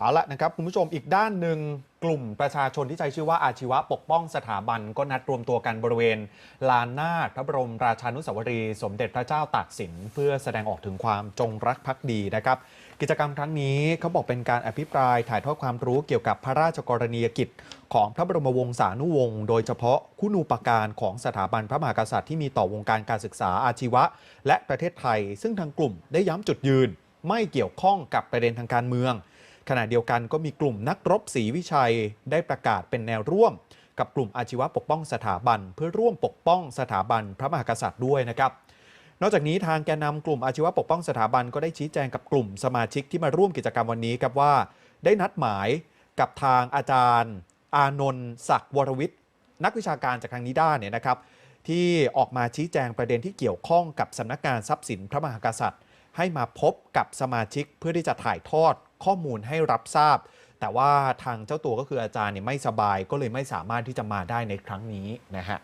เอาละนะครับคุณผู้ชมอีกด้านหนึ่งกลุ่มประชาชนที่ใช้ชื่อว่าอาชีวะปกป้องสถาบันก็นัดรวมตัวกันบริเวณ ลานหน้าพระบรมราชานุสาวรีย์สมเด็จพระเจ้าตากสิน เพื่อแสดงออกถึงความจงรักภักดีนะครับ กิจกรรมครั้งนี้เขาบอกเป็นการอภิปรายถ่ายทอดความรู้เกี่ยวกับพระราชกรณียกิจ ของพระบรมวงศานุวงศ์โดยเฉพาะคุณูปการของสถาบันพระมหากษัตริย์ที่มีต่อวงการการศึกษาอาชีวะ และประเทศไทย ซึ่งทางกลุ่มได้ย้ำจุดยืน ไม่เกี่ยวข้องกับประเด็นทางการเมือง ขณะเดียวกันก็มีกลุ่มนักรบศรีวิชัยได้ประกาศเป็นแนวร่วม กับกลุ่มอาชีวะปกป้องสถาบัน เพื่อร่วมปกป้องสถาบันพระมหากษัตริย์ด้วยนะครับ นอกจากนี้ทางแกนนำกลุ่มอาชีวะปกป้องสถาบันก็ได้ชี้แจงกับกลุ่มสมาชิกที่มาร่วมกิจกรรมวันนี้ครับว่า ได้นัดหมายกับทางอาจารย์ อานนท์ศักดิ์วรวิทย์นักวิชาการจากทางนิด้าเนี่ยนะครับ ที่ออกมาชี้แจงประเด็นที่เกี่ยวข้องกับสำนักงานทรัพย์สินพระมหากษัตริย์ ให้มาพบกับสมาชิกเพื่อที่จะถ่ายทอดข้อมูลให้รับทราบ แต่ว่าทางเจ้าตัวก็คืออาจารย์เนี่ยไม่สบายก็เลยไม่สามารถที่จะมาได้ในครั้งนี้นะฮะ